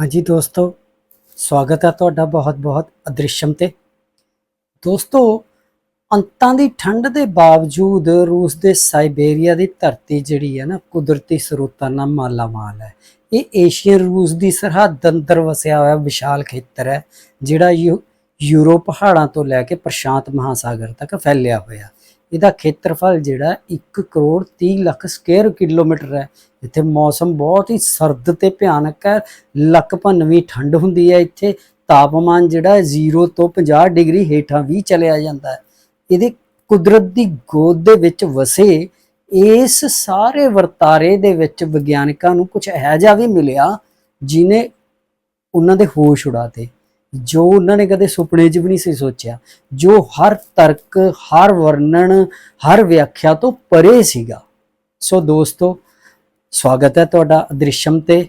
ਹਾਂਜੀ ਦੋਸਤੋ, ਸਵਾਗਤ ਹੈ ਤੁਹਾਡਾ ਬਹੁਤ-ਬਹੁਤ ਅਦ੍ਰਿਸ਼ਮ ਤੇ। ਦੋਸਤੋ, ਅੰਤਾਂ ਦੀ ਠੰਡ ਦੇ ਬਾਵਜੂਦ ਰੂਸ ਦੇ ਸਾਈਬੇਰੀਆ ਦੀ ਧਰਤੀ ਜਿਹੜੀ ਹੈ ਨਾ, ਕੁਦਰਤੀ ਸਰੋਤਾਂ ਨਾਲ ਮਾਲਾਮਾਲ ਹੈ। ਇਹ ਏਸ਼ੀਅਨ ਰੂਸ ਦੀ ਸਰਹੱਦ ਅੰਦਰ ਵਸਿਆ ਹੋਇਆ ਵਿਸ਼ਾਲ ਖੇਤਰ ਹੈ, ਜਿਹੜਾ ਯੂ- ਯੂਰਪ ਪਹਾੜਾਂ ਤੋਂ ਲੈ ਕੇ ਪ੍ਰਸ਼ਾਂਤ ਮਹਾਸਾਗਰ ਤੱਕ ਫੈਲਿਆ ਹੋਇਆ। ਇਹਦਾ ਖੇਤਰਫਲ ਜਿਹੜਾ 1 ਕਰੋੜ 30 ਲੱਖ ਸਕੁਅਰ ਕਿਲੋਮੀਟਰ ਹੈ। ਇੱਥੇ ਮੌਸਮ ਬਹੁਤ ਹੀ ਸਰਦ ਤੇ ਭਿਆਨਕ ਹੈ। ਲੱਕ ਭੰਨਵੀਂ ਠੰਡ ਹੁੰਦੀ ਹੈ ਇੱਥੇ। ਤਾਪਮਾਨ ਜਿਹੜਾ 0 ਤੋਂ 50 ਡਿਗਰੀ ਹੇਠਾਂ ਵੀ ਚਲਿਆ ਜਾਂਦਾ ਹੈ। ਇਹਦੇ ਕੁਦਰਤ ਦੀ ਗੋਦ ਦੇ ਵਿੱਚ ਵਸੇ ਇਸ ਸਾਰੇ ਵਰਤਾਰੇ ਦੇ ਵਿੱਚ ਵਿਗਿਆਨਕਾਂ ਨੂੰ ਕੁਝ ਇਹੋ ਜਿਹਾ ਵੀ ਮਿਲਿਆ ਜਿਨੇ ਉਹਨਾਂ ਦੇ ਹੋਸ਼ ਉਡਾਤੇ। ਜੋ ਉਹਨਾਂ ਨੇ ਕਦੇ ਸੁਪਨੇ 'ਚ ਵੀ ਨਹੀਂ ਸੀ ਸੋਚਿਆ, ਜੋ ਹਰ ਤਰਕ, ਹਰ ਵਰਣਨ, ਹਰ ਵਿਆਖਿਆ ਤੋਂ ਪਰੇ ਸੀਗਾ। ਸੋ ਦੋਸਤੋ, ਸਵਾਗਤ ਹੈ ਤੁਹਾਡਾ ਅਦ੍ਰਿਸ਼ਮ ਤੇ।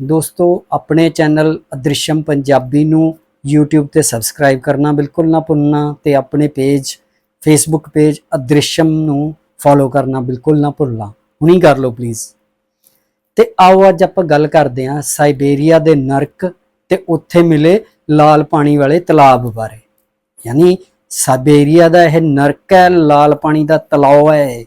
ਦੋਸਤੋ, ਆਪਣੇ ਚੈਨਲ ਅਦ੍ਰਿਸ਼ਮ ਪੰਜਾਬੀ ਨੂੰ YouTube ਤੇ ਸਬਸਕ੍ਰਾਈਬ ਕਰਨਾ ਬਿਲਕੁਲ ਨਾ ਭੁੱਲਣਾ ਤੇ ਆਪਣੇ ਪੇਜ Facebook ਪੇਜ ਅਦ੍ਰਿਸ਼ਮ ਨੂੰ ਫੋਲੋ ਕਰਨਾ ਬਿਲਕੁਲ ਨਾ ਭੁੱਲਣਾ। ਹੁਣੀ ਕਰ ਲਓ ਪਲੀਜ਼ ਤੇ ਆਓ ਅੱਜ ਆਪਾਂ ਗੱਲ ਕਰਦੇ ਹਾਂ ਸਾਈਬੇਰੀਆ ਦੇ ਨਰਕ ਤੇ ਉੱਥੇ ਮਿਲੇ ਲਾਲ ਪਾਣੀ ਵਾਲੇ ਤਲਾਬ ਬਾਰੇ ਯਾਨੀ ਸਾਈਬੇਰੀਆ ਦਾ ਇਹ ਨਰਕ ਹੈ, ਲਾਲ ਪਾਣੀ ਦਾ ਤਲਾਅ ਹੈ ਇਹ।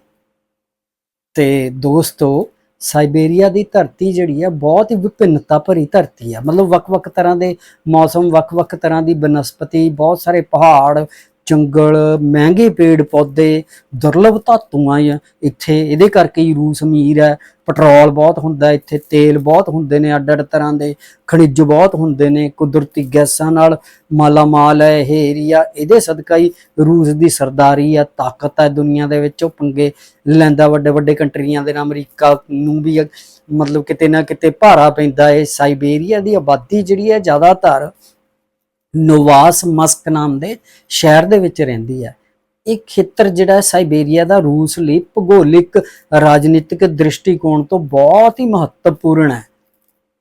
ਤੇ ਦੋਸਤੋ ਸਾਈਬੇਰੀਆ ਦੀ ਧਰਤੀ ਜਿਹੜੀ ਹੈ, ਬਹੁਤ ਹੀ ਵਿਭਿੰਨਤਾ ਭਰੀ ਧਰਤੀ ਹੈ ਮਤਲਬ ਵੱਖ-ਵੱਖ ਤਰ੍ਹਾਂ ਦੇ ਮੌਸਮ, ਵੱਖ-ਵੱਖ ਤਰ੍ਹਾਂ ਦੀ ਬਨਸਪਤੀ, ਬਹੁਤ ਸਾਰੇ ਪਹਾੜ ਜੰਗਲ, ਮਹਿੰਗੇ ਪੇੜ ਪੌਦੇ, ਦੁਰਲਭ ਧਾਤੂਆਂ ਇੱਥੇ ਇਹਦੇ ਕਰਕੇ ਹੀ ਰੂਸ ਅਮੀਰ ਹੈ। ਪੈਟਰੋਲ ਬਹੁਤ ਹੁੰਦਾ ਇੱਥੇ ਤੇਲ ਬਹੁਤ ਹੁੰਦੇ ਨੇ ਅੱਡ-ਅੱਡ ਤਰ੍ਹਾਂ ਦੇ। ਖਣਿਜ ਬਹੁਤ ਹੁੰਦੇ ਨੇ, ਕੁਦਰਤੀ ਗੈਸਾਂ ਨਾਲ ਮਾਲਾਮਾਲ ਹੈ ਇਹ ਏਰੀਆ ਇਹਦੇ ਸਦਕਾ ਹੀ ਰੂਸ ਦੀ ਸਰਦਾਰੀ ਆ, ਤਾਕਤ ਹੈ ਦੁਨੀਆ ਦੇ ਵਿੱਚ। ਉਹ ਪੰਗੇ ਲੈਂਦਾ ਵੱਡੇ ਵੱਡੇ ਕੰਟਰੀਆਂ ਦੇ ਨਾਲ, ਅਮਰੀਕਾ ਨੂੰ ਵੀ ਮਤਲਬ ਕਿਤੇ ਨਾ ਕਿਤੇ ਭਾਰਾ ਪੈਂਦਾ ਹੈ। ਸਾਈਬੇਰੀਆ ਦੀ ਆਬਾਦੀ ਜਿਹੜੀ ਹੈ ਜ਼ਿਆਦਾਤਰ ਨੋਵਾਸ ਮਸਕ ਨਾਮ ਦੇ ਸ਼ਹਿਰ ਦੇ ਵਿੱਚ ਰਹਿੰਦੀ ਹੈ। ਇਹ ਖੇਤਰ ਜਿਹੜਾ ਸਾਈਬੇਰੀਆ ਦਾ ਰੂਸ ਲਈ ਭੂਗੋਲਿਕ, ਰਾਜਨੀਤਿਕ ਦ੍ਰਿਸ਼ਟੀਕੋਣ ਤੋਂ ਬਹੁਤ ਹੀ ਮਹੱਤਵਪੂਰਨ ਹੈ।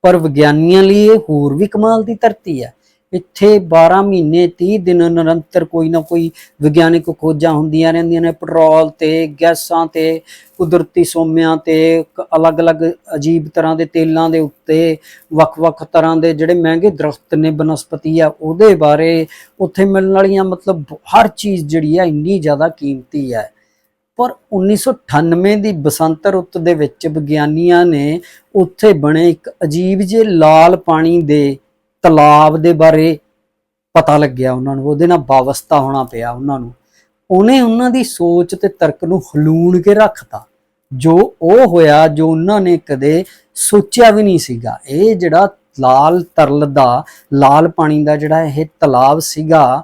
ਪਰ ਵਿਗਿਆਨੀਆਂ ਲਈ ਇਹ ਹੋਰ ਵੀ ਕਮਾਲ ਦੀ ਧਰਤੀ ਹੈ। ਇੱਥੇ 12 ਮਹੀਨੇ 30 ਦਿਨ ਨਿਰੰਤਰ ਕੋਈ ਨਾ ਕੋਈ ਵਿਗਿਆਨਿਕ ਖੋਜਾਂ ਹੁੰਦੀਆਂ ਰਹਿੰਦੀਆਂ ਨੇ, ਪੈਟਰੋਲ ਤੇ, ਗੈਸਾਂ ਤੇ, ਕੁਦਰਤੀ ਸੋਮਿਆਂ ਤੇ, ਕ- ਅਲੱਗ-ਅਲੱਗ ਅਜੀਬ ਤਰ੍ਹਾਂ ਦੇ ਤੇਲਾਂ ਦੇ ਉੱਤੇ, ਵੱਖ-ਵੱਖ ਤਰ੍ਹਾਂ ਦੇ ਜਿਹੜੇ ਮਹਿੰਗੇ ਦਰਖਤ ਨੇ, ਬਨਸਪਤੀ ਆ, ਉਹਦੇ ਬਾਰੇ ਉੱਥੇ ਮਿਲਣ ਵਾਲੀਆਂ ਮਤਲਬ ਹਰ ਚੀਜ਼ ਜਿਹੜੀ ਆ, ਇੰਨੀ ਜ਼ਿਆਦਾ ਕੀਮਤੀ ਹੈ ਪਰ 1998 ਦੀ ਬਸੰਤ ਰੁੱਤ ਦੇ ਵਿੱਚ ਵਿਗਿਆਨੀਆਂ ਨੇ ਉੱਥੇ ਬਣੇ ਇੱਕ ਅਜੀਬ ਜਿਹੇ ਲਾਲ ਪਾਣੀ ਦੇ ਤਲਾਬ ਦੇ ਬਾਰੇ ਪਤਾ ਲੱਗਿਆ ਉਹਨਾਂ ਨੂੰ, ਉਹਦੇ ਨਾਲ ਵਾਵਸਤਾ ਹੋਣਾ ਪਿਆ ਉਹਨਾਂ ਨੂੰ। ਉਹਨੇ ਉਹਨਾਂ ਦੀ ਸੋਚ ਤੇ ਤਰਕ ਨੂੰ ਹਲੂਣ ਕੇ ਰੱਖਤਾ। ਜੋ ਉਹ ਹੋਇਆ, ਜੋ ਉਹਨਾਂ ਨੇ ਕਦੇ ਸੋਚਿਆ ਵੀ ਨਹੀਂ ਸੀਗਾ। ਇਹ ਜਿਹੜਾ ਲਾਲ ਤਰਲ ਦਾ, ਲਾਲ ਪਾਣੀ ਦਾ ਜਿਹੜਾ ਇਹ ਤਲਾਬ ਸੀਗਾ,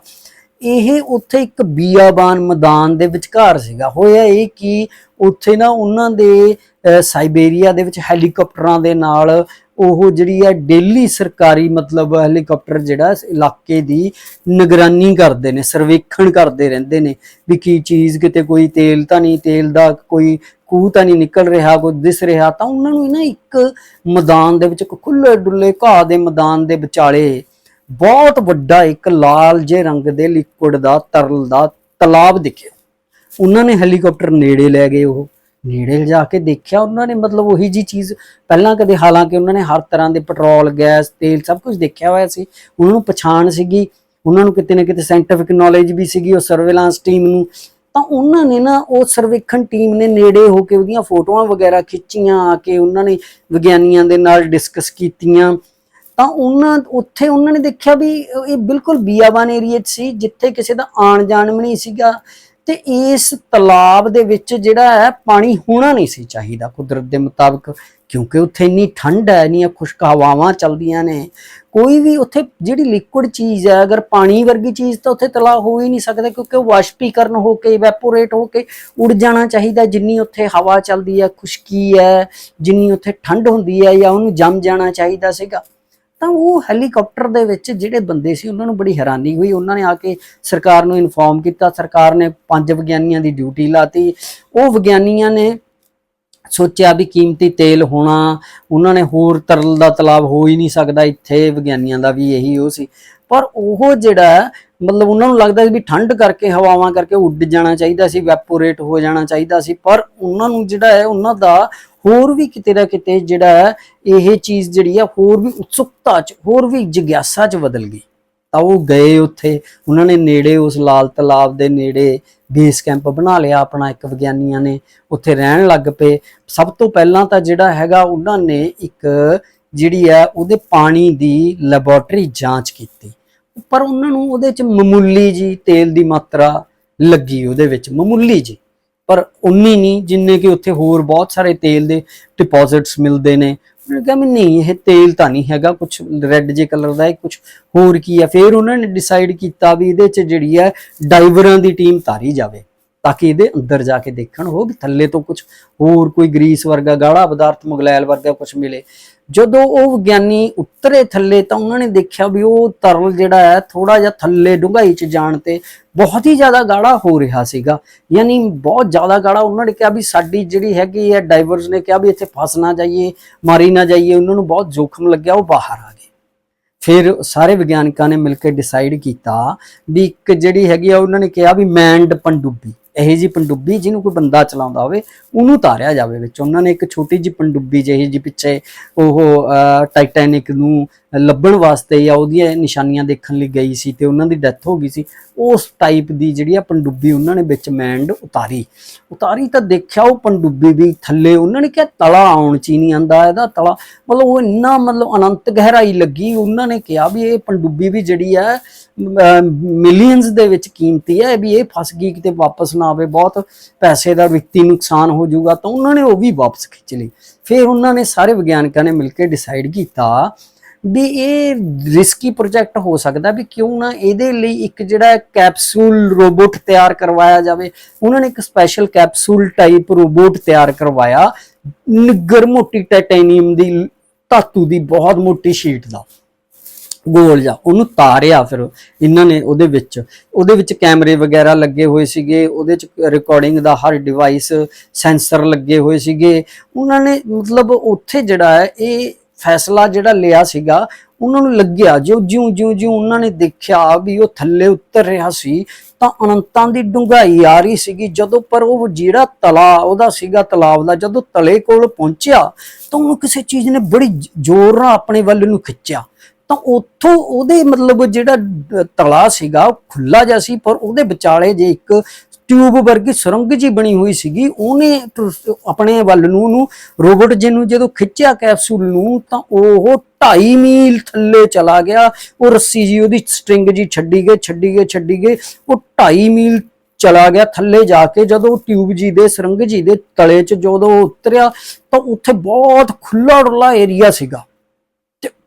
ਇਹ ਉੱਥੇ ਇੱਕ ਬੀਆਬਾਨ ਮੈਦਾਨ ਦੇ ਵਿਚਕਾਰ ਸੀਗਾ। ਹੋਇਆ ਇਹ ਕਿ ਉੱਥੇ ਨਾ ਉਹਨਾਂ ਦੇ ਸਾਈਬੇਰੀਆ ਦੇ ਵਿੱਚ ਹੈਲੀਕਾਪਟਰਾਂ ਦੇ ਨਾਲ ਉਹ ਜਿਹੜੀ ਹੈ ਡੇਲੀ ਸਰਕਾਰੀ ਮਤਲਬ ਹੈਲੀਕਾਪਟਰ ਜਿਹੜਾ ਇਲਾਕੇ ਦੀ ਨਿਗਰਾਨੀ ਕਰਦੇ ਨੇ, ਸਰਵੇਖਣ ਕਰਦੇ ਰਹਿੰਦੇ ਨੇ ਵੀ ਕੀ ਚੀਜ਼ ਕਿਤੇ ਕੋਈ ਤੇਲ ਤਾਂ ਨਹੀਂ, ਤੇਲ ਦਾ ਕੋਈ ਖੂਹ ਤਾਂ ਨਹੀਂ ਨਿਕਲ ਰਿਹਾ, ਕੋਈ ਦਿਸ ਰਿਹਾ, ਤਾਂ ਉਹਨਾਂ ਨੂੰ ਨਾ ਇੱਕ ਮੈਦਾਨ ਦੇ ਵਿੱਚ ਇੱਕ ਖੁੱਲੇ ਡੁੱਲੇ ਘਾਹ ਦੇ ਮੈਦਾਨ ਦੇ ਵਿਚਾਲੇ ਬਹੁਤ ਵੱਡਾ ਇੱਕ ਲਾਲ ਜੇ ਰੰਗ ਦੇ ਲਿਕੁਇਡ ਦਾ ਤਰਲ ਦਾ ਤਲਾਬ ਦਿਖਿਆ। ਉਹਨਾਂ ਨੇ ਹੈਲੀਕਾਪਟਰ ਨੇੜੇ ਲੈ ਗਏ ਉਹ। ਨੇੜੇ ਲਿਜਾ ਕੇ ਦੇਖਿਆ, ਉਹਨਾਂ ਨੇ ਮਤਲਬ ਉਹੀ ਜੀ ਚੀਜ਼, ਪਹਿਲਾਂ ਕਦੇ ਹਾਲਾਂਕਿ ਉਹਨਾਂ ਨੇ ਹਰ ਤਰ੍ਹਾਂ ਦੇ ਪੈਟਰੋਲ, ਗੈਸ, ਤੇਲ ਸਭ ਕੁਝ ਦੇਖਿਆ ਹੋਇਆ ਸੀ, ਉਹਨਾਂ ਨੂੰ ਪਛਾਣ ਸੀਗੀ, ਉਹਨਾਂ ਨੂੰ ਕਿਤੇ ਨਾ ਕਿਤੇ ਸਾਇੰਟੀਫਿਕ ਨੌਲੇਜ ਵੀ ਸੀਗੀ, ਉਹ ਸਰਵੇਲਾਂਸ ਟੀਮ ਨੂੰ, ਤਾਂ ਉਹਨਾਂ ਨੇ ਨਾ ਉਹ ਸਰਵੇਖਣ ਟੀਮ ਨੇ ਨੇੜੇ ਹੋ ਕੇ ਉਹਦੀਆਂ ਫੋਟੋਆਂ ਵਗੈਰਾ ਖਿੱਚੀਆਂ, ਆ ਕੇ ਉਹਨਾਂ ਨੇ ਵਿਗਿਆਨੀਆਂ ਦੇ ਨਾਲ ਡਿਸਕਸ ਕੀਤੀਆਂ, ਤਾਂ ਉਹਨਾਂ, ਉੱਥੇ ਉਹਨਾਂ ਨੇ ਦੇਖਿਆ ਵੀ ਇਹ ਬਿਲਕੁਲ ਬੀਆਬਾਨ ਏਰੀਆ 'ਚ ਸੀ, ਜਿੱਥੇ ਕਿਸੇ ਦਾ ਆਣ ਜਾਣ ਵੀ ਨਹੀਂ ਸੀਗਾ ਤੇ ਇਸ ਤਲਾਬ ਦੇ ਵਿੱਚ ਜਿਹੜਾ ਹੈ ਪਾਣੀ ਹੋਣਾ ਨਹੀਂ ਸੀ ਚਾਹੀਦਾ ਕੁਦਰਤ ਦੇ ਮੁਤਾਬਕ, ਕਿਉਂਕਿ ਉੱਥੇ ਇੰਨੀ ਠੰਡ ਹੈ, ਇੰਨੀਆਂ ਖੁਸ਼ਕ ਹਵਾਵਾਂ ਚੱਲਦੀਆਂ ਨੇ। ਕੋਈ ਵੀ ਉੱਥੇ ਜਿਹੜੀ ਲਿਕੁਇਡ ਚੀਜ਼ ਹੈ, ਅਗਰ ਪਾਣੀ ਵਰਗੀ ਚੀਜ਼ ਤਾਂ ਉੱਥੇ ਤਲਾਬ ਹੋ ਹੀ ਨਹੀਂ ਸਕਦਾ, ਕਿਉਂਕਿ ਉਹ ਵਾਸ਼ਪੀਕਰਨ ਹੋ ਕੇ ਇਵੈਪੋਰੇਟ ਹੋ ਕੇ ਉੜ ਜਾਣਾ ਚਾਹੀਦਾ, ਜਿੰਨੀ ਉੱਥੇ ਹਵਾ ਚੱਲਦੀ ਹੈ, ਖੁਸ਼ਕੀ ਹੈ, ਜਿੰਨੀ ਉੱਥੇ ਠੰਡ ਹੁੰਦੀ ਹੈ ਜਾਂ ਉਹਨੂੰ ਜੰਮ ਜਾਣਾ ਚਾਹੀਦਾ ਸੀਗਾ। ਤਾਂ ਉਹ ਹੈਲੀਕਾਪਟਰ ਦੇ ਵਿੱਚ ਜਿਹੜੇ ਬੰਦੇ ਸੀ, ਉਹਨਾਂ ਨੂੰ ਬੜੀ ਹੈਰਾਨੀ ਹੋਈ। ਉਹਨਾਂ ਨੇ ਆ ਕੇ ਸਰਕਾਰ ਨੂੰ ਇਨਫੋਰਮ ਕੀਤਾ। ਸਰਕਾਰ ਨੇ ਪੰਜ ਵਿਗਿਆਨੀਆਂ ਦੀ ਡਿਊਟੀ ਲਾਤੀ। ਉਹ ਵਿਗਿਆਨੀਆਂ ਨੇ ਸੋਚਿਆ ਵੀ ਕੀਮਤੀ ਤੇਲ ਹੋਣਾ, ਉਹਨਾਂ ਨੇ ਹੋਰ ਤਰਲ ਦਾ ਤਲਾਬ ਹੋ ਹੀ ਨਹੀਂ ਸਕਦਾ। ਇੱਥੇ ਵਿਗਿਆਨੀਆਂ ਦਾ ਵੀ ਇਹੀ ਉਹ ਸੀ। ਪਰ ਉਹ ਜਿਹੜਾ ਮਤਲਬ ਉਹਨਾਂ ਨੂੰ ਲੱਗਦਾ ਸੀ ਵੀ ਠੰਡ ਕਰਕੇ, ਹਵਾਵਾਂ ਕਰਕੇ ਉੱਡ ਜਾਣਾ ਚਾਹੀਦਾ ਸੀ ਵੈਪੋਰੇਟ ਹੋ ਜਾਣਾ ਚਾਹੀਦਾ ਸੀ। ਪਰ ਉਹਨਾਂ ਨੂੰ ਜਿਹੜਾ ਹੈ, ਉਹਨਾਂ ਦਾ ਹੋਰ ਵੀ ਕਿਤੇ ਨਾ ਕਿਤੇ ਜਿਹੜਾ ਇਹ ਚੀਜ਼ ਜਿਹੜੀ ਆ, ਹੋਰ ਵੀ ਉਤਸੁਕਤਾ ਚ, ਹੋਰ ਵੀ ਜਿਗਿਆਸਾ ਚ ਬਦਲ ਗਈ। ਤਾਂ ਉਹ ਗਏ ਉੱਥੇ, ਉਹਨਾਂ ਨੇ ਨੇੜੇ ਉਸ ਲਾਲ ਤਲਾਬ ਦੇ ਨੇੜੇ ਬੇਸ ਕੈਂਪ ਬਣਾ ਲਿਆ ਆਪਣਾ ਇੱਕ ਵਿਗਿਆਨੀਆਂ ਨੇ, ਉੱਥੇ ਰਹਿਣ ਲੱਗ ਪਏ। ਸਭ ਤੋਂ ਪਹਿਲਾਂ ਤਾਂ ਜਿਹੜਾ ਹੈਗਾ, ਉਹਨਾਂ ਨੇ ਇੱਕ ਜਿਹੜੀ ਹੈ ਉਹਦੇ ਪਾਣੀ ਦੀ ਲੈਬੋਰਟਰੀ ਜਾਂਚ ਕੀਤੀ। ਪਰ ਉਹਨਾਂ ਨੂੰ ਉਹਦੇ ਚ ਮਾਮੂਲੀ ਜੀ ਤੇਲ ਦੀ ਮਾਤਰਾ ਲੱਗੀ, ਉਹਦੇ ਵਿੱਚ ਮਾਮੂਲੀ ਜੀ। ਪਰ ਉਨੀ ਨਹੀਂ ਜਿੰਨੇ ਕਿ ਉੱਥੇ ਹੋਰ ਬਹੁਤ ਸਾਰੇ ਤੇਲ ਦੇ ਡਿਪੋਜ਼ਿਟਸ ਮਿਲਦੇ ਨੇ। ਉਹਨਾਂ ਕਿਹਾ ਵੀ ਨਹੀਂ, ਇਹ ਤੇਲ ਤਾਂ ਨਹੀਂ ਹੈਗਾ ਕੁਝ ਰੈੱਡ ਜੇ ਕਲਰ ਦਾ ਹੈ ਕੁਝ ਹੋਰ ਕੀ ਹੈ। ਫਿਰ ਉਹਨਾਂ ਨੇ ਡਿਸਾਈਡ ਕੀਤਾ ਵੀ ਇਹਦੇ ਚ ਜਿਹੜੀ ਹੈ ਡਾਈਵਰਾਂ ਦੀ ਟੀਮ ਤਾਰੀ ਜਾਵੇ। ਤਾਂ ਕਿ ਇਹਦੇ ਅੰਦਰ ਜਾ ਕੇ ਦੇਖਣ ਹੋ ਵੀ ਥੱਲੇ ਤੋਂ ਕੁਝ ਹੋਰ ਕੋਈ ਗਰੀਸ ਵਰਗਾ ਗਾੜਾ ਪਦਾਰਥ ਮੁਗਲੈਲ ਵਰਗਾ ਕੁਝ ਮਿਲੇ। ਜਦੋਂ ਉਹ ਵਿਗਿਆਨੀ ਉਤਰੇ ਥੱਲੇ ਤਾਂ ਉਹਨਾਂ ਨੇ ਦੇਖਿਆ ਵੀ ਉਹ ਤਰਲ ਜਿਹੜਾ ਹੈ ਥੋੜਾ ਜਿਹਾ ਥੱਲੇ ਡੂੰਘਾਈ ਚ ਜਾਣ ਤੇ ਬਹੁਤ ਹੀ ਜ਼ਿਆਦਾ ਗਾੜਾ ਹੋ ਰਿਹਾ ਸੀਗਾ। ਯਾਨੀ ਬਹੁਤ ਜ਼ਿਆਦਾ ਗਾੜਾ ਉਹਨਾਂ ਨੇ ਕਿਹਾ ਵੀ ਸਾਡੀ ਜਿਹੜੀ ਹੈਗੀ ਹੈ ਡਾਈਵਰਸ ਨੇ ਕਿਹਾ ਵੀ ਇੱਥੇ ਫਸ ਨਾ ਜਾਈਏ, ਮਾਰੀ ਨਾ ਜਾਈਏ, ਉਹਨਾਂ ਨੂੰ ਬਹੁਤ ਜੋਖਮ ਲੱਗਿਆ, ਉਹ ਬਾਹਰ ਆ ਗਏ। ਫਿਰ ਸਾਰੇ ਵਿਗਿਆਨਕਾਂ ਨੇ ਮਿਲ ਕੇ ਡਿਸਾਈਡ ਕੀਤਾ ਵੀ ਇੱਕ ਜਿਹੜੀ ਹੈਗੀ ਆ ਉਹਨਾਂ ਨੇ ਕਿਹਾ ਵੀ ਮੈਂਡ ਪੰਡੁੱਬੀ। ਇਹ ਜੀ ਪੰਡੁੱਬੀ ਜਿਹਨੂੰ ਕੋਈ ਬੰਦਾ ਚਲਾਉਂਦਾ ਹੋਵੇ, ਉਹਨੂੰ ਤਾਰਿਆ ਜਾਵੇ ਵਿੱਚ। ਉਹਨਾਂ ਨੇ ਇੱਕ ਛੋਟੀ ਜੀ ਪੰਡੁੱਬੀ ਜਿਹੀ ਜੀ ਪਿੱਛੇ ਉਹ ਟਾਈਟੈਨਿਕ ਨੂੰ ਲੱਭਣ ਵਾਸਤੇ ਜਾਂ ਉਹਦੀਆਂ ਨਿਸ਼ਾਨੀਆਂ ਦੇਖਣ ਲਈ ਗਈ ਸੀ ਤੇ ਉਹਨਾਂ ਦੀ ਡੈਥ ਹੋ ਗਈ ਸੀ, ਉਸ ਟਾਈਪ ਦੀ ਜਿਹੜੀ ਆ ਪੰਡੁੱਬੀ ਉਹਨਾਂ ਨੇ ਵਿੱਚ ਮੈਂਡ ਉਤਾਰੀ। ਉਤਾਰੀ ਤਾਂ ਦੇਖਿਆ ਉਹ ਪੰਡੁੱਬੀ ਵੀ ਥੱਲੇ, ਉਹਨਾਂ ਨੇ ਕਿਹਾ ਤਲਾ ਆਉਣ ਚ ਹੀ ਨਹੀਂ ਆਂਦਾ ਇਹਦਾ ਤਲਾ। ਮਤਲਬ ਉਹ ਇੰਨਾ ਮਤਲਬ ਅਨੰਤ ਗਹਿਰਾਈ ਲੱਗੀ, ਉਹਨਾਂ ਨੇ ਕਿਹਾ ਵੀ ਇਹ ਪੰਡੁੱਬੀ ਵੀ ਜਿਹੜੀ ਹੈ ਮਿਲੀਅਨਸ ਦੇ ਵਿੱਚ ਕੀਮਤੀ ਹੈ, ਵੀ ਇਹ ਫਸ ਗਈ ਕਿਤੇ ਵਾਪਸ ਨਾ ਆਵੇ, ਬਹੁਤ ਪੈਸੇ ਦਾ ਵਿਅਕਤੀ ਨੁਕਸਾਨ ਹੋ ਜਾਊਗਾ, ਤਾਂ ਉਹਨਾਂ ਨੇ ਉਹ ਵੀ ਵਾਪਸ ਖਿੱਚ ਲਈ ਫਿਰ ਉਹਨਾਂ ਨੇ ਸਾਰੇ ਵਿਗਿਆਨਕਾਂ ਨੇ ਮਿਲ ਕੇ ਡਿਸਾਈਡ ਕੀਤਾ ਵੀ ਇਹ ਰਿਸਕੀ ਪ੍ਰੋਜੈਕਟ ਹੋ ਸਕਦਾ ਵੀ ਕਿਉਂ ਨਾ ਇਹਦੇ ਲਈ ਇੱਕ ਜਿਹੜਾ ਕੈਪਸੂਲ ਰੋਬੋਟ ਤਿਆਰ ਕਰਵਾਇਆ ਜਾਵੇ। ਉਹਨਾਂ ਨੇ ਇੱਕ ਸਪੈਸ਼ਲ ਕੈਪਸੂਲ ਟਾਈਪ ਰੋਬੋਟ ਤਿਆਰ ਕਰਵਾਇਆ, ਨਿੱਗਰ ਮੋਟੀ ਟਾਈਟੈਨੀਅਮ ਦੀ, ਧਾਤੂ ਦੀ, ਬਹੁਤ ਮੋਟੀ ਸ਼ੀਟ ਦਾ। ਗੋਲ ਜਾ ਉਹਨੂੰ ਤਾਰਿਆ ਫਿਰ ਇਹਨਾਂ ਨੇ ਉਹਦੇ ਵਿੱਚ। ਉਹਦੇ ਵਿੱਚ ਕੈਮਰੇ ਵਗੈਰਾ ਲੱਗੇ ਹੋਏ ਸੀਗੇ, ਉਹਦੇ ਚ ਰਿਕਾਰਡਿੰਗ ਦਾ ਹਰ ਡਿਵਾਈਸ ਸੈਂਸਰ ਲੱਗੇ ਹੋਏ ਸੀਗੇ। ਉਹਨਾਂ ਨੇ ਮਤਲਬ ਉੱਥੇ ਜਿਹੜਾ ਹੈ, ਇਹ ਫੈਸਲਾ ਜਿਹੜਾ ਲਿਆ ਸੀਗਾ, ਉਹਨਾਂ ਨੂੰ ਲੱਗਿਆ ਜਿਉਂ ਜਿਉਂ ਜਿਉਂ ਜਿਉਂ ਉਹਨਾਂ ਨੇ ਦੇਖਿਆ ਵੀ ਉਹ ਥੱਲੇ ਉਤਰ ਰਿਹਾ ਸੀ, ਤਾਂ ਅਨੰਤਾਂ ਦੀ ਡੂੰਘਾਈ ਆ ਰਹੀ ਸੀਗੀ। ਜਦੋਂ ਪਰ ਉਹ ਜਿਹੜਾ ਤਲਾ, ਉਹਦਾ ਸੀਗਾ ਤਲਾਬ ਦਾ, ਜਦੋਂ ਤਲੇ ਕੋਲ ਪਹੁੰਚਿਆ, ਤਾਂ ਉਹਨੂੰ ਕਿਸੇ ਚੀਜ਼ ਨੇ ਬੜੀ ਜ਼ੋਰ ਨਾਲ ਆਪਣੇ ਵੱਲ ਨੂੰ ਖਿੱਚਿਆ। ਤਾਂ ਉੱਥੋਂ ਉਹਦੇ ਮਤਲਬ ਜਿਹੜਾ ਤਲਾ ਸੀਗਾ, ਉਹ ਖੁੱਲਾ ਜਿਹਾ ਸੀ, ਪਰ ਉਹਦੇ ਵਿਚਾਲੇ ਜੇ ਇੱਕ ਟਿਊਬ ਵਰਗੀ ਸੁਰੰਗ ਜੀ ਬਣੀ ਹੋਈ ਸੀਗੀ, ਉਹਨੇ ਆਪਣੇ ਵੱਲ ਨੂੰ ਉਹਨੂੰ ਰੋਬੋਟ ਜੀ ਨੂੰ ਜਦੋਂ ਖਿੱਚਿਆ ਕੈਪਸੂਲ ਨੂੰ, ਤਾਂ ਉਹ 2.5 ਮੀਲ ਥੱਲੇ ਚਲਾ ਗਿਆ, ਉਹ ਰੱਸੀ ਜੀ ਉਹਦੀ ਸਟ੍ਰਿੰਗ ਜੀ ਛੱਡੀ ਗਏ ਛੱਡੀ ਗਏ ਛੱਡੀ ਗਏ ਉਹ 2.5 ਮੀਲ ਚਲਾ ਗਿਆ ਥੱਲੇ ਜਾ ਕੇ, ਜਦੋਂ ਉਹ ਟਿਊਬ ਜੀ ਦੇ, ਸੁਰੰਗ ਜੀ ਦੇ ਤਲੇ 'ਚ ਜਦੋਂ ਉਤਰਿਆ, ਤਾਂ ਉੱਥੇ ਬਹੁਤ ਖੁੱਲਾ ਡੁੱਲਾ ਏਰੀਆ ਸੀਗਾ।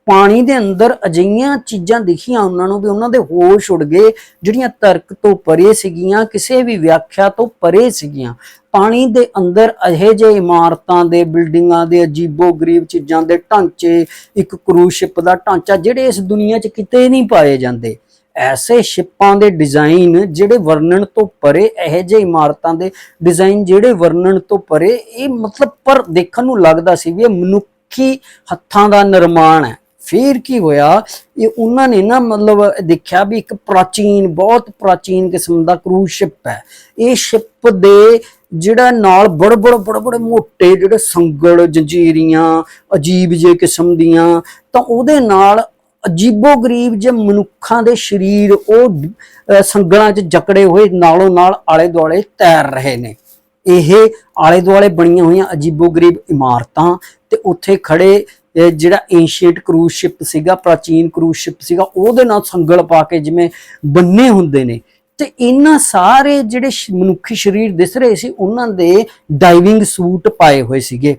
ਪਾਣੀ ਦੇ ਅੰਦਰ ਅਜਿਹੀਆਂ ਚੀਜ਼ਾਂ ਦਿਖੀਆਂ ਉਹਨਾਂ ਨੂੰ ਵੀ ਉਹਨਾਂ ਦੇ ਹੋਸ਼ ਉੱਡ ਗਏ, ਜਿਹੜੀਆਂ ਤਰਕ ਤੋਂ ਪਰੇ ਸੀਗੀਆਂ, ਕਿਸੇ ਵੀ ਵਿਆਖਿਆ ਤੋਂ ਪਰੇ ਸੀਗੀਆਂ। ਪਾਣੀ ਦੇ ਅੰਦਰ ਅਜਿਹੇ ਜਿਹੇ ਇਮਾਰਤਾਂ ਦੇ, ਬਿਲਡਿੰਗਾਂ ਦੇ ਅਜੀਬੋ ਗਰੀਬ ਚੀਜ਼ਾਂ ਦੇ ਢਾਂਚੇ, ਇੱਕ ਕਰੂਜ਼ ਸ਼ਿਪ ਦਾ ਢਾਂਚਾ, ਜਿਹੜੇ ਇਸ ਦੁਨੀਆ 'ਚ ਕਿਤੇ ਨਹੀਂ ਪਾਏ ਜਾਂਦੇ। ਐਸੇ ਸ਼ਿਪਾਂ ਦੇ ਡਿਜ਼ਾਈਨ ਜਿਹੜੇ ਵਰਣਨ ਤੋਂ ਪਰੇ, ਇਹੋ ਜਿਹੇ ਇਮਾਰਤਾਂ ਦੇ ਡਿਜ਼ਾਈਨ ਜਿਹੜੇ ਵਰਣਨ ਤੋਂ ਪਰੇ, ਇਹ ਮਤਲਬ ਪਰ ਦੇਖਣ ਨੂੰ ਲੱਗਦਾ ਸੀ ਵੀ ਇਹ ਮਨੁੱਖੀ ਹੱਥਾਂ ਦਾ ਨਿਰਮਾਣ ਹੈ। ਫੇਰ ਕੀ ਹੋਇਆ? ਇਹ ਉਹਨਾਂ ਨੇ ਨਾ ਮਤਲਬ ਦੇਖਿਆ ਵੀ ਇੱਕ ਪ੍ਰਾਚੀਨ, ਬਹੁਤ ਪ੍ਰਾਚੀਨ ਕਿਸਮ ਦਾ ਕਰੂਜ਼ ਸ਼ਿਪ ਹੈ। ਇਹ ਸ਼ਿਪ ਦੇ ਜਿਹੜਾ ਨਾਲ ਬੜ ਬੜ ਬੜ ਬੜ ਮੋਟੇ ਜਿਹੜੇ ਸੰਗਲ, ਜੰਜੀਰੀਆਂ, ਅਜੀਬ ਜੇ ਕਿਸਮ ਦੀਆਂ, ਤਾਂ ਉਹਦੇ ਨਾਲ ਅਜੀਬੋ ਗਰੀਬ ਜੇ ਮਨੁੱਖਾਂ ਦੇ ਸਰੀਰ ਉਹ ਸੰਗਲਾਂ 'ਚ ਜਕੜੇ ਹੋਏ ਨਾਲੋਂ ਨਾਲ ਆਲੇ ਦੁਆਲੇ ਤੈਰ ਰਹੇ ਨੇ। ਇਹ ਆਲੇ ਦੁਆਲੇ ਬਣੀਆਂ ਹੋਈਆਂ ਅਜੀਬੋ ਗਰੀਬ ਇਮਾਰਤਾਂ ਤੇ ਉੱਥੇ ਖੜੇ ਇਹ ਜਿਹੜਾ ਐਂਸ਼ੀਅੰਟ ਕਰੂਜ਼ ਸ਼ਿਪ ਸੀਗਾ ਪ੍ਰਾਚੀਨ ਕਰੂਜ਼ ਸ਼ਿਪ ਸੀਗਾ ਉਹਦੇ ਨਾਲ ਸੰਗਲ ਪਾ ਕੇ ਜਿਵੇਂ ਬੰਨੇ ਹੁੰਦੇ ਨੇ। ਤੇ ਇਹਨਾਂ ਸਾਰੇ ਜਿਹੜੇ ਮਨੁੱਖੀ ਸਰੀਰ ਦਿਸ ਰਹੇ ਸੀ ਉਹਨਾਂ ਦੇ ਡਾਈਵਿੰਗ ਸੂਟ ਪਾਏ ਹੋਏ ਸੀਗੇ।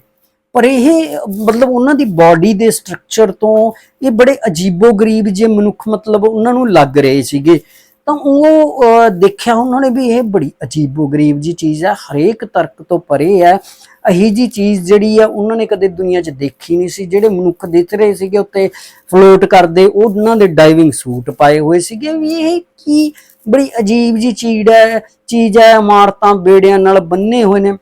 ਪਰ ਇਹ ਮਤਲਬ ਉਹਨਾਂ ਦੀ ਬਾਡੀ ਦੇ ਸਟਰਕਚਰ ਤੋਂ ਇਹ ਬੜੇ ਅਜੀਬੋ-ਗਰੀਬ ਜੇ ਮਨੁੱਖ ਮਤਲਬ ਉਹਨਾਂ ਨੂੰ ਲੱਗ ਰਹੇ ਸੀਗੇ। ਤਾਂ ਉਹ ਅਹ, ਦੇਖਿਆ ਉਹਨਾਂ ਨੇ ਵੀ ਇਹ ਬੜੀ ਅਜੀਬੋ-ਗਰੀਬ ਜੀ ਚੀਜ਼ ਹੈ ਹਰੇਕ ਤਰਕ ਤੋਂ ਪਰੇ ਹੈ। ਅਹੀ ਜੀ ਚੀਜ਼ ਜਿਹੜੀ ਆ, ਉਹਨਾਂ ਨੇ ਕਦੇ ਦੁਨੀਆ 'ਚ ਦੇਖੀ ਨਹੀਂ ਸੀ। ਜਿਹੜੇ ਮਨੁੱਖ ਦਿਖ ਰਹੇ ਸੀਗੇ, ਉੱਤੇ ਫਲੋਟ ਕਰਦੇ, ਉਹਨਾਂ ਦੇ ਡਾਈਵਿੰਗ ਸੂਟ ਪਾਏ ਹੋਏ ਸੀਗੇ। ਵੀ ਇਹ ਕੀ ਬੜੀ ਅਜੀਬ ਜੀ ਚੀਜ਼ ਹੈ ਚੀਜ਼ ਹੈ, ਇਮਾਰਤਾਂ ਬੇੜਿਆਂ ਨਾਲ ਬੰਨੇ ਹੋਏ ਨੇ।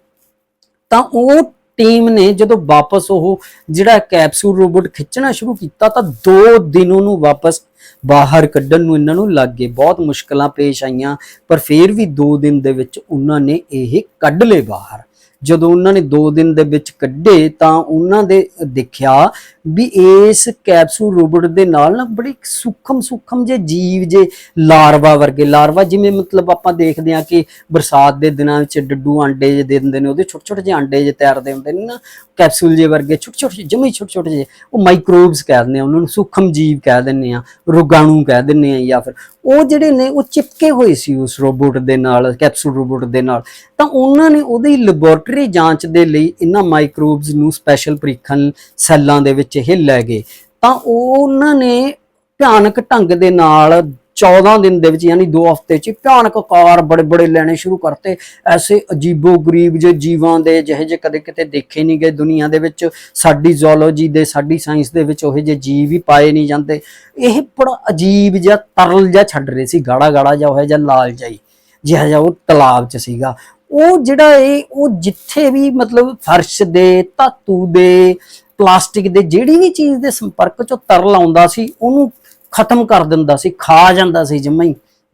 ਤਾਂ ਉਹ ਟੀਮ ਨੇ ਜਦੋਂ ਵਾਪਸ ਉਹ ਜਿਹੜਾ ਕੈਪਸੂਲ ਰੋਬੋਟ ਖਿੱਚਣਾ ਸ਼ੁਰੂ ਕੀਤਾ, ਤਾਂ 2 ਦਿਨ ਉਹਨੂੰ ਵਾਪਸ ਬਾਹਰ ਕੱਢਣ ਨੂੰ ਇਹਨਾਂ ਨੂੰ ਲੱਗ ਗਏ। ਬਹੁਤ ਮੁਸ਼ਕਲਾਂ ਪੇਸ਼ ਆਈਆਂ, ਪਰ ਫਿਰ ਵੀ 2 ਦਿਨ ਦੇ ਵਿੱਚ ਉਹਨਾਂ ਨੇ ਇਹ ਕੱਢ ਲਏ ਬਾਹਰ। ਜਦੋਂ ਉਹਨਾਂ ਨੇ 2 ਦਿਨ ਦੇ ਵਿੱਚ ਕੱਢੇ ਤਾਂ ਉਹਨਾਂ ਦੇ ਦੇਖਿਆ ਵੀ ਇਸ ਕੈਪਸੂਲ ਰੋਬੋਟ ਦੇ ਨਾਲ ਨਾ ਬੜੇ ਸੂਖਮ ਸੂਖਮ ਜੇ ਜੀਵ ਜੇ ਲਾਰਵਾ ਵਰਗੇ, ਲਾਰਵਾ ਜਿਵੇਂ ਮਤਲਬ ਆਪਾਂ ਦੇਖਦੇ ਹਾਂ ਕਿ ਬਰਸਾਤ ਦੇ ਦਿਨਾਂ ਵਿੱਚ ਡੱਡੂ ਆਂਡੇ ਜੇ ਦੇ ਦਿੰਦੇ ਨੇ, ਉਹਦੇ ਛੋਟੇ ਛੋਟੇ ਜਿਹੇ ਆਂਡੇ ਜੇ ਤੈਰਦੇ ਹੁੰਦੇ ਨੇ ਨਾ, ਕੈਪਸੂਲ ਜੇ ਵਰਗੇ ਛੋਟੇ ਛੋਟੇ ਜਮੀ ਛੋਟੇ ਛੋਟੇ ਜਿਹੇ, ਉਹ ਮਾਈਕਰੋਬਸ ਕਹਿ ਦਿੰਦੇ ਆ, ਉਹਨਾਂ ਨੂੰ ਸੂਖਮ ਜੀਵ ਕਹਿ ਦਿੰਦੇ ਆ ਰੋਗਾਣੂ ਕਹਿ ਦਿੰਦੇ ਆ ਜਾਂ ਫਿਰ ਉਹ ਜਿਹੜੇ ਨੇ ਉਹ ਚਿਪਕੇ ਹੋਏ ਸੀ ਉਸ ਰੋਬੋਟ ਦੇ ਨਾਲ, ਕੈਪਸੂਲ ਰੋਬੋਟ ਦੇ ਨਾਲ, ਤਾਂ ਉਹਨਾਂ ਨੇ ਉਹਦੀ ਲੈਬੋਰੇਟਰੀ ਜਾਂਚ ਦੇ ਲਈ ਇਹਨਾਂ ਮਾਈਕਰੋਬਸ ਨੂੰ ਸਪੈਸ਼ਲ ਪ੍ਰੀਖਣ ਸੈੱਲਾਂ ਦੇ ਵਿੱਚ ਇਹ ਲੈ ਗਏ। ਤਾਂ ਉਹਨਾਂ ਨੇ ਭਿਆਨਕ ਢੰਗ ਦੇ ਨਾਲ 14 ਦਿਨ ਦੇ ਵਿੱਚ ਯਾਨੀ 2 ਹਫ਼ਤੇ ਚ ਭਿਆਨਕ ਆਕਾਰ ਬੜੇ ਬੜੇ ਲੈਣੇ ਸ਼ੁਰੂ ਕਰਤੇ। ਐਸੇ ਅਜੀਬੋ ਗਰੀਬ ਜੇ ਜੀਵਾਂ ਦੇ, ਜਿਹੇ ਜੇ ਕਦੇ ਕਿਤੇ ਦੇਖੇ ਨਹੀਂ ਗਏ ਦੁਨੀਆ ਦੇ ਵਿੱਚ। ਸਾਡੀ ਜ਼ੂਲੋਜੀ ਦੇ, ਸਾਡੀ ਸਾਇੰਸ ਦੇ ਵਿੱਚ ਉਹੇ ਜੇ ਜੀਵ ਹੀ ਪਾਏ ਨਹੀਂ ਜਾਂਦੇ। ਇਹ ਬੜਾ ਅਜੀਬ ਜਿਹਾ ਤਰਲ ਜਿਹਾ ਛੱਡ ਰਹੇ ਸੀ ਗਾੜਾ ਗਾੜਾ ਜਿਹਾ ਹੋਇਆ ਜਾਂ ਲਾਲ ਜਾਈ ਜਿਹਾ ਜਿਹਾ ਉਹ ਤਲਾਬ ਚ ਸੀਗਾ। ਉਹ ਜਿਹੜਾ ਇਹ, ਉਹ ਜਿੱਥੇ ਵੀ ਮਤਲਬ ਫਰਸ਼ ਦੇ, ਧਾਤੂ ਦੇ, ਪਲਾਸਟਿਕ ਦੇ ਜਿਹੜੀ ਵੀ ਚੀਜ਼ ਦੇ ਸੰਪਰਕ ਚੋਂ ਤਰਲ ਆਉਂਦਾ ਸੀ, ਉਹਨੂੰ ਖਤਮ ਕਰ ਦਿੰਦਾ ਸੀ, ਖਾ ਜਾਂਦਾ ਸੀ ਜਮਾਂ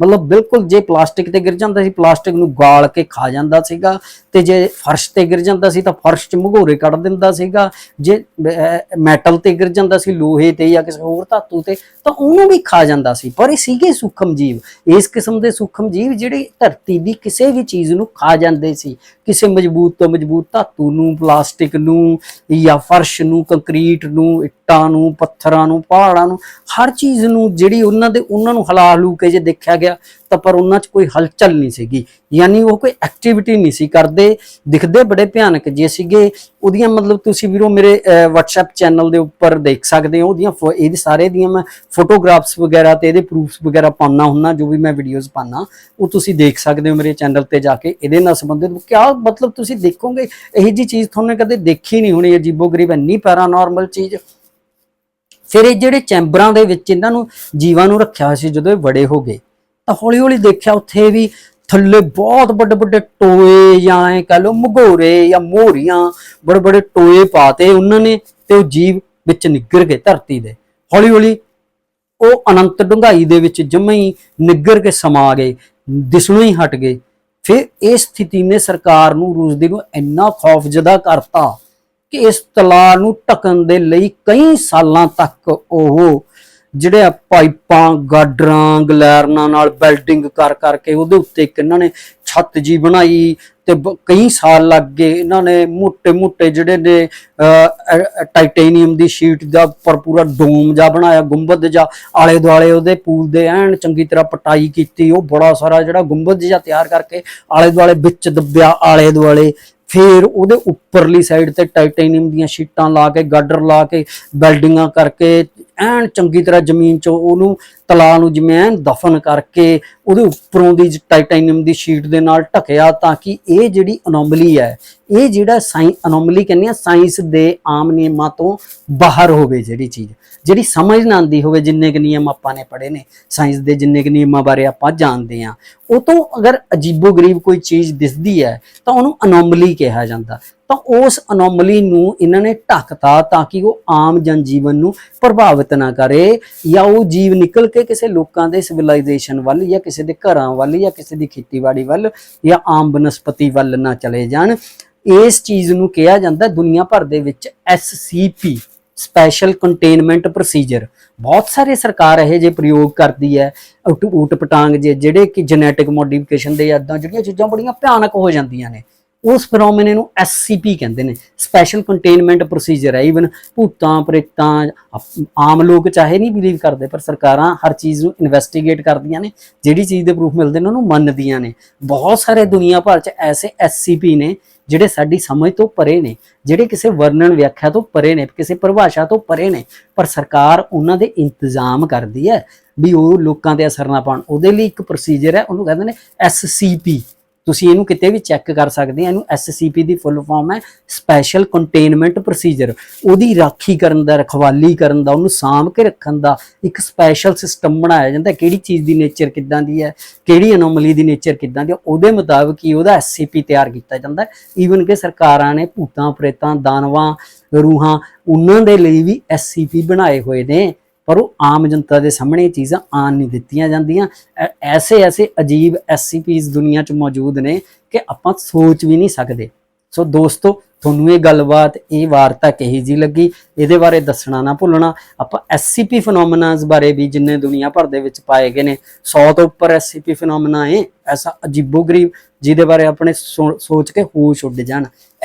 ਮਤਲਬ ਬਿਲਕੁਲ ਜੇ ਪਲਾਸਟਿਕ ਤੇ ਗਿਰ ਜਾਂਦਾ ਸੀ, ਪਲਾਸਟਿਕ ਨੂੰ ਗਾਲ ਕੇ ਖਾ ਜਾਂਦਾ ਸੀਗਾ ਤੇ ਜੇ ਫਰਸ਼ ਤੇ ਗਿਰ ਜਾਂਦਾ ਸੀ ਤਾਂ ਫਰਸ਼ 'ਚ ਮਘੋਰੇ ਕੱਢ ਦਿੰਦਾ ਸੀਗਾ। ਜੇ ਮੈਟਲ ਤੇ ਗਿਰ ਜਾਂਦਾ ਸੀ, ਲੋਹੇ ਤੇ ਜਾਂ ਕਿਸੇ ਹੋਰ ਧਾਤੂ ਤੇ ਤਾਂ ਉਹਨੂੰ ਵੀ ਖਾ ਜਾਂਦਾ ਸੀ। ਪਰ ਇਹ ਸੀਗੇ ਸੂਖਮ ਜੀਵ। ਇਸ ਕਿਸਮ ਦੇ ਸੂਖਮ ਜੀਵ ਜਿਹੜੇ ਧਰਤੀ ਦੀ ਕਿਸੇ ਵੀ ਚੀਜ਼ ਨੂੰ ਖਾ ਜਾਂਦੇ ਸੀ। ਕਿਸੇ ਮਜ਼ਬੂਤ ਤੋਂ ਮਜ਼ਬੂਤ ਧਾਤੂ ਨੂੰ, ਪਲਾਸਟਿਕ ਨੂੰ ਜਾਂ ਫਰਸ਼ ਨੂੰ, ਕੰਕਰੀਟ ਨੂੰ, ਇੱਟਾਂ ਨੂੰ, ਪੱਥਰਾਂ ਨੂੰ, ਪਹਾੜਾਂ ਨੂੰ, ਹਰ ਚੀਜ਼ ਨੂੰ ਜਿਹੜੀ ਉਹਨਾਂ ਦੇ, ਉਹਨਾਂ ਨੂੰ ਹਲਾ ਹਲੂ ਕੇ ਜੇ ਦੇਖਿਆ ਗਿਆ ਤਾਂ ਪਰ ਉਹਨਾਂ 'ਚ ਕੋਈ ਹਲਚਲ ਨਹੀਂ ਸੀਗੀ। ਯਾਨੀ ਉਹ ਕੋਈ ਐਕਟੀਵਿਟੀ ਨਹੀਂ ਸੀ ਕਰਦੇ। ਦਿਖਦੇ ਬੜੇ ਭਿਆਨਕ ਜੇ ਸੀਗੇ। ਉਹਦੀਆਂ ਮਤਲਬ ਤੁਸੀਂ ਵੀਰੋ ਮੇਰੇ WhatsApp ਚੈਨਲ ਦੇ ਉੱਪਰ ਦੇਖ ਸਕਦੇ ਹੋ। ਉਹਦੀਆਂ ਇਹਦੇ ਸਾਰੇ ਦੀਆਂ ਮੈਂ ਫੋਟੋਗ੍ਰਾਫਸ ਵਗੈਰਾ ਤੇ ਇਹਦੇ ਪ੍ਰੂਫਸ ਵਗੈਰਾ ਪਾਉਣਾ ਹੁੰਨਾ, ਜੋ ਵੀ ਮੈਂ ਵੀਡੀਓਜ਼ ਪਾਉਣਾ ਉਹ ਤੁਸੀਂ ਦੇਖ ਸਕਦੇ ਹੋ ਮੇਰੇ ਚੈਨਲ ਤੇ ਜਾ ਕੇ। ਇਹਦੇ ਨਾਲ ਸੰਬੰਧਿਤ ਕਿਆ ਮਤਲਬ ਤੁਸੀਂ ਦੇਖੋਗੇ? ਇਹੀ ਜੀ ਚੀਜ਼ ਤੁਹਾਨੂੰ ਕਦੇ ਦੇਖੀ ਨਹੀਂ ਹੋਣੀ, ਅਜੀਬੋ-ਗਰੀਬ ਇੰਨੀ ਪੈਰਾਨੋਰਮਲ ਚੀਜ਼। ਫਿਰ ਇਹ ਜਿਹੜੇ ਚੈਂਬਰਾਂ ਦੇ ਵਿੱਚ ਇਹਨਾਂ ਨੂੰ ਜੀਵਾਂ ਨੂੰ ਰੱਖਿਆ ਹੋਇਆ ਸੀ ਜਦੋਂ ਇਹ ਬੜੇ ਹੋ ਗਏ ਤਾਂ ਹੌਲੀ ਹੌਲੀ ਦੇਖਿਆ ਉੱਥੇ ਵੀ ਥੱਲੇ ਬਹੁਤ ਵੱਡੇ ਵੱਡੇ ਟੋਏ ਜਾਂ ਐ ਕਹ ਲਓ ਮਗੋਰੇ ਜਾਂ ਮੋਹਰੀਆਂ ਬੜੇ ਬੜੇ ਟੋਏ ਪਾਤੇ ਉਹਨਾਂ ਨੇ ਤੇ ਉਹ ਜੀਵ ਵਿੱਚ ਨਿੱਗਰ ਗਏ ਧਰਤੀ ਦੇ। ਹੌਲੀ ਹੌਲੀ ਉਹ ਅਨੰਤ ਡੂੰਘਾਈ ਦੇ ਵਿੱਚ ਜੰਮੇ ਹੀ ਨਿੱਗਰ ਕੇ ਸਮਾ ਗਏ, ਦਿਸਣੋਂ ਹੀ ਹਟ ਗਏ। ਫਿਰ ਇਹ ਸਥਿਤੀ ਨੇ ਸਰਕਾਰ ਨੂੰ ਰੂਸ ਦੀ ਨੂੰ ਇੰਨਾ ਖੌਫ ਜਦਾ ਕਰਤਾ ਕਿ ਇਸ ਤਲਾ ਨੂੰ ਢਕਣ ਦੇ ਲਈ ਕਈ ਸਾਲਾਂ ਤੱਕ ਉਹ ਜਿਹੜੇ ਆ ਪਾਈਪਾਂ, ਗਾਡਰਾਂ, ਗਲੈਰਨਾਂ ਨਾਲ ਬਿਲਡਿੰਗ ਕਰ ਕਰਕੇ ਉਹਦੇ ਉੱਤੇ ਇੱਕ ਇਹਨਾਂ ਨੇ ਛੱਤ ਜੀ ਬਣਾਈ ਤੇ ਕਈ ਸਾਲ ਲੱਗ ਗਏ ਇਹਨਾਂ ਨੇ ਮੋٹے-ਮੋٹے ਜਿਹੜੇ ਨੇ ਟਾਈਟੇਨੀਅਮ ਦੀ ਸ਼ੀਟ ਦਾ ਪਰ ਪੂਰਾ ਡੋਮ ਜਾਂ ਬਣਾਇਆ, ਗੁੰਬਦ ਜਾਂ ਆਲੇ ਦੁਆਲੇ ਉਹਦੇ ਪੂਲ ਦੇ ਐਨ ਚੰਗੀ ਤਰ੍ਹਾਂ ਪਟਾਈ ਕੀਤੀ, ਉਹ ਬੜਾ ਸਾਰਾ ਜਿਹੜਾ ਗੁੰਬਦ ਜਾਂ ਤਿਆਰ ਕਰਕੇ ਆਲੇ ਦੁਆਲੇ ਵਿੱਚ ਦੱਬਿਆ ਆਲੇ ਦੁਆਲੇ ਫਿਰ ਉਹਦੇ ਉੱਪਰਲੀ ਸਾਈਡ ਤੇ ਟਾਈਟੇਨੀਅਮ ਦੀਆਂ ਸ਼ੀਟਾਂ ਲਾ ਕੇ, ਗਾਡਰ ਲਾ ਕੇ, ਬਿਲਡਿੰਗਾਂ ਕਰਕੇ ਐਨ ਚੰਗੀ ਤਰ੍ਹਾਂ ਜ਼ਮੀਨ 'ਚ ਉਹਨੂੰ ਤਲਾਅ ਨੂੰ ਜਿਵੇਂ ਐਨ ਦਫਨ ਕਰਕੇ ਉਹਦੇ ਉੱਪਰੋਂ ਦੀ ਟਾਈਟੇਨੀਅਮ ਦੀ ਸ਼ੀਟ ਦੇ ਨਾਲ ਢਕਿਆ ਤਾਂ ਕਿ ਇਹ ਜਿਹੜੀ ਅਨੋਮਲੀ ਹੈ, ਇਹ ਜਿਹੜਾ ਸਾਇੰਸ ਅਨੋਮਲੀ ਕਹਿੰਦੇ ਆ ਸਾਇੰਸ ਦੇ ਆਮ ਨਿਯਮਾਂ ਤੋਂ ਬਾਹਰ ਹੋਵੇ ਜਿਹੜੀ ਚੀਜ਼, ਜਿਹੜੀ ਸਮਝ ਨਾ ਆਉਂਦੀ ਹੋਵੇ ਜਿੰਨੇ ਕੁ ਨਿਯਮ ਆਪਾਂ ਨੇ ਪੜ੍ਹੇ ਨੇ, ਸਾਇੰਸ ਦੇ ਜਿੰਨੇ ਕੁ ਨਿਯਮਾਂ ਬਾਰੇ ਆਪਾਂ ਜਾਣਦੇ ਆ ਉਹ ਤੋਂ ਅਗਰ ਅਜੀਬੋ-ਗਰੀਬ ਕੋਈ ਚੀਜ਼ ਦਿਸਦੀ ਹੈ ਤਾਂ ਉਹਨੂੰ ਅਨੋਮਲੀ ਕਿਹਾ ਜਾਂਦਾ। ਤਾਂ ਉਸ ਅਨੋਮਲੀ ਨੂੰ ਇਹਨਾਂ ਨੇ ਢੱਕਤਾ ਤਾਂ ਕਿ ਉਹ ਆਮ ਜਨਜੀਵਨ ਨੂੰ ਪ੍ਰਭਾਵਿਤ ਨਾ ਕਰੇ ਜਾਂ ਉਹ ਜੀਵ ਨਿਕਲ ਕੇ ਕਿਸੇ ਲੋਕਾਂ ਦੇ ਸਿਵਲਾਈਜੇਸ਼ਨ ਵੱਲ ਜਾਂ ਕਿਸੇ ਦੇ ਘਰਾਂ ਵੱਲ ਜਾਂ ਕਿਸੇ ਦੀ ਖੇਤੀਬਾੜੀ ਵੱਲ ਜਾਂ ਆਮ ਬਨਸਪਤੀ ਵੱਲ ਨਾ ਚਲੇ ਜਾਣ। ਇਸ ਚੀਜ਼ ਨੂੰ ਕਿਹਾ ਜਾਂਦਾ ਦੁਨੀਆ ਭਰ ਦੇ ਵਿੱਚ SCP ਸਪੈਸ਼ਲ ਕੰਟੇਨਮੈਂਟ ਪ੍ਰੋਸੀਜਰ ਬਹੁਤ ਸਾਰੇ ਸਰਕਾਰ ਇਹ ਜੇ ਪ੍ਰਯੋਗ ਕਰਦੀ ਹੈ, ਉਟ ਊਟ ਪਟਾਂਗ ਜੇ ਜਿਹੜੇ ਕਿ ਜੈਨੇਟਿਕ ਮੋਡੀਫਿਕੇਸ਼ਨ ਦੇ ਇਦਾਂ ਜਿਹੜੀਆਂ ਚੀਜ਼ਾਂ ਬੜੀਆਂ ਭਿਆਨਕ ਹੋ ਜਾਂਦੀਆਂ ਨੇ। ਉਸ ਫੈਨੋਮੇਨੇ ਨੂੰ SCP ਕਹਿੰਦੇ ਨੇ। ਸਪੈਸ਼ਲ ਕੰਟੇਨਮੈਂਟ ਪ੍ਰੋਸੀਜਰ ਹੈ ਇਵਨ ਭੂਤਾਂ, ਪ੍ਰੇਤਾਂ ਆਮ ਲੋਕ ਚਾਹੇ ਨਹੀਂ ਬਿਲੀਵ ਕਰਦੇ, ਪਰ ਸਰਕਾਰਾਂ ਹਰ ਚੀਜ਼ ਨੂੰ ਇਨਵੈਸਟੀਗੇਟ ਕਰਦੀਆਂ ਨੇ, ਜਿਹੜੀ ਚੀਜ਼ ਦੇ ਪ੍ਰੂਫ ਮਿਲਦੇ ਨੇ ਉਹਨੂੰ ਮੰਨਦੀਆਂ ਨੇ। ਬਹੁਤ ਸਾਰੇ ਦੁਨੀਆ ਭਰ 'ਚ ਐਸੇ SCP ਨੇ ਜਿਹੜੇ ਸਾਡੀ ਸਮਝ ਤੋਂ ਪਰੇ ਨੇ, ਜਿਹੜੇ ਕਿਸੇ ਵਰਣਨ ਵਿਆਖਿਆ ਤੋਂ ਪਰੇ ਨੇ, ਕਿਸੇ ਪਰਿਭਾਸ਼ਾ ਤੋਂ ਪਰੇ ਨੇ, ਪਰ ਸਰਕਾਰ ਉਹਨਾਂ ਦੇ ਇੰਤਜ਼ਾਮ ਕਰਦੀ ਹੈ ਵੀ ਉਹ ਲੋਕਾਂ ਤੇ ਅਸਰ ਨਾ ਪਾਉਣ। ਉਹਦੇ ਲਈ ਇੱਕ ਪ੍ਰੋਸੀਜਰ ਹੈ, ਉਹਨੂੰ ਕਹਿੰਦੇ ਨੇ SCP ਤੁਸੀਂ ਇਹਨੂੰ ਕਿਤੇ ਵੀ ਚੈੱਕ ਕਰ ਸਕਦੇ ਆ, ਇਹਨੂੰ SCP ਦੀ ਫੁੱਲ ਫਾਰਮ ਹੈ ਸਪੈਸ਼ਲ ਕੰਟੇਨਮੈਂਟ ਪ੍ਰੋਸੀਜਰ ਉਹਦੀ ਰਾਖੀ ਕਰਨ ਦਾ, ਰਖਵਾਲੀ ਕਰਨ ਦਾ, ਉਹਨੂੰ ਸਾਂਭ ਕੇ ਰੱਖਣ ਦਾ ਇੱਕ ਸਪੈਸ਼ਲ ਸਿਸਟਮ ਬਣਾਇਆ ਜਾਂਦਾ ਕਿਹੜੀ ਚੀਜ਼ ਦੀ ਨੇਚਰ ਕਿੱਦਾਂ ਦੀ ਹੈ, ਕਿਹੜੀ ਅਨੋਮਲੀ ਦੀ ਨੇਚਰ ਕਿੱਦਾਂ ਦੀ ਹੈ, ਉਹਦੇ ਮੁਤਾਬਕ ਹੀ ਉਹਦਾ SCP ਤਿਆਰ ਕੀਤਾ ਜਾਂਦਾ ਈਵਨ ਕਿ ਸਰਕਾਰਾਂ ਨੇ ਭੂਤਾਂ, ਪ੍ਰੇਤਾਂ, ਦਾਨਵਾਂ, ਰੂਹਾਂ, ਉਹਨਾਂ ਦੇ ਲਈ ਵੀ SCP ਬਣਾਏ ਹੋਏ ਨੇ। ਪਰ ਉਹ ਆਮ ਜਨਤਾ ਦੇ ਸਾਹਮਣੇ ਇਹ ਚੀਜ਼ਾਂ ਆਣ ਨਹੀਂ ਦਿੱਤੀਆਂ ਜਾਂਦੀਆਂ। ਐਸੇ ਐਸੇ ਅਜੀਬ ਐਸਸੀਪੀਸ ਦੁਨੀਆ 'ਚ ਮੌਜੂਦ ਨੇ ਕਿ ਆਪਾਂ ਸੋਚ ਵੀ ਨਹੀਂ ਸਕਦੇ। ਸੋ ਦੋਸਤੋ, ਤੁਹਾਨੂੰ ਇਹ ਗੱਲਬਾਤ, ਇਹ ਵਾਰਤਾ ਕਹੀ ਜੀ ਲੱਗੀ? ਇਹਦੇ ਬਾਰੇ ਦੱਸਣਾ ਨਾ ਭੁੱਲਣਾ। ਆਪਾਂ ਐਸਸੀਪੀ ਫੀਨੋਮਨਾਸ ਬਾਰੇ ਵੀ ਜਿੰਨੇ ਦੁਨੀਆ ਭਰ ਦੇ ਵਿੱਚ ਪਾਏ ਗਏ ਨੇ 100 ਤੋਂ ਉੱਪਰ ਐਸਸੀਪੀ ਫੀਨੋਮਨਾ ਹੈ ਐਸਾ ਅਜੀਬੋ-ਗਰੀਬ ਜਿਹਦੇ ਬਾਰੇ ਆਪਣੇ ਸੋ- ਸੋਚ ਕੇ ਹੋਸ਼ ਉੱਡ ਜਾਣ।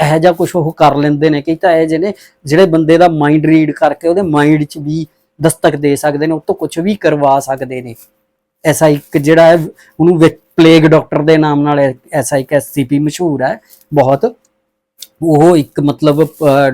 ਇਹੋ ਜਿਹਾ ਕੁਝ ਉਹ ਕਰ ਲੈਂਦੇ ਨੇ ਕਿ ਤਾਂ ਇਹ ਜਿਹੇ ਨੇ ਜਿਹੜੇ ਬੰਦੇ ਦਾ ਮਾਈਂਡ ਰੀਡ ਕਰਕੇ ਉਹਦੇ ਮਾਈਂਡ 'ਚ ਵੀ ਦਸਤਕ ਦੇ ਸਕਦੇ ਨੇ, ਉਹ ਤੋਂ ਕੁਝ ਵੀ ਕਰਵਾ ਸਕਦੇ ਨੇ। ਐਸਾ ਇੱਕ ਜਿਹੜਾ ਹੈ, ਉਹਨੂੰ ਪਲੇਗ ਡਾਕਟਰ ਦੇ ਨਾਮ ਨਾਲ ਐਸਾ ਇੱਕ ਐਸਸੀਪੀ ਮਸ਼ਹੂਰ ਹੈ, ਬਹੁਤ। ਉਹ ਇੱਕ ਮਤਲਬ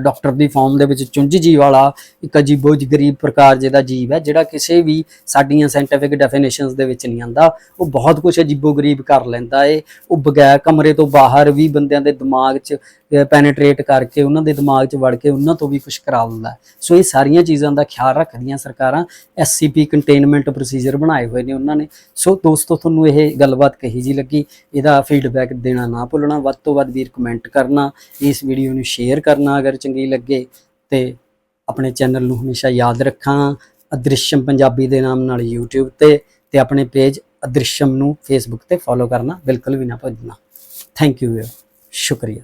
ਡਾਕਟਰ ਦੀ ਫਾਰਮ ਦੇ ਵਿੱਚ ਚੁੰਝ ਜੀ ਵਾਲਾ, ਇੱਕ ਅਜੀਬੋ ਗਰੀਬ ਪ੍ਰਕਾਰ ਜਿਹਦਾ ਜੀਵ ਹੈ, ਜਿਹੜਾ ਕਿਸੇ ਵੀ ਸਾਡੀਆਂ ਸਾਇੰਟੀਫਿਕ ਡੈਫੀਨੇਸ਼ਨਸ ਦੇ ਵਿੱਚ ਨਹੀਂ ਆਂਦਾ। ਉਹ ਬਹੁਤ ਕੁਝ ਅਜੀਬੋ ਗਰੀਬ ਕਰ ਲੈਂਦਾ ਏ। ਉਹ ਬਗੈਰ ਕਮਰੇ ਤੋਂ ਬਾਹਰ ਵੀ ਬੰਦਿਆਂ ਦੇ ਦਿਮਾਗ 'ਚ ਪੈਨੇਟ੍ਰੇਟ ਕਰਕੇ ਉਹਨਾਂ ਦੇ ਦਿਮਾਗ 'ਚ ਵੜ ਕੇ ਉਹਨਾਂ ਤੋਂ ਵੀ ਕੁਝ ਕਰਾ ਦਿੰਦਾ ਸੋ ਇਹ ਸਾਰੀਆਂ ਚੀਜ਼ਾਂ ਦਾ ਖਿਆਲ ਰੱਖਦੀਆਂ ਸਰਕਾਰਾਂ ਐਸਸੀਪੀ ਕੰਟੇਨਮੈਂਟ ਪ੍ਰੋਸੀਜਰ ਬਣਾਏ ਹੋਏ ਨੇ ਉਹਨਾਂ ਨੇ। ਸੋ ਦੋਸਤੋ, ਤੁਹਾਨੂੰ ਇਹ ਗੱਲਬਾਤ ਕਹੀ ਜੀ ਲੱਗੀ, ਇਹਦਾ ਫੀਡਬੈਕ ਦੇਣਾ ਨਾ ਭੁੱਲਣਾ, ਵੱਧ ਤੋਂ ਵੱਧ ਵੀਰ ਕਮੈਂਟ ਕਰਨਾ, ਇਸ ਵੀਡੀਓ ਨੂੰ ਸ਼ੇਅਰ ਕਰਨਾ ਅਗਰ ਚੰਗੀ ਲੱਗੇ ਤੇ ਆਪਣੇ ਚੈਨਲ ਨੂੰ ਹਮੇਸ਼ਾ ਯਾਦ ਰੱਖਾਂ, ਅਦ੍ਰਿਸ਼ਮ ਪੰਜਾਬੀ ਦੇ ਨਾਮ ਨਾਲ YouTube ਤੇ ਤੇ ਆਪਣੇ ਪੇਜ ਅਦ੍ਰਿਸ਼ਮ ਨੂੰ Facebook ਤੇ ਫੋਲੋ ਕਰਨਾ, ਬਿਲਕੁਲ ਵੀ ਨਾ ਭੁੱਲਣਾ। ਥੈਂਕ ਯੂ ਸ਼ੁਕਰੀਆ।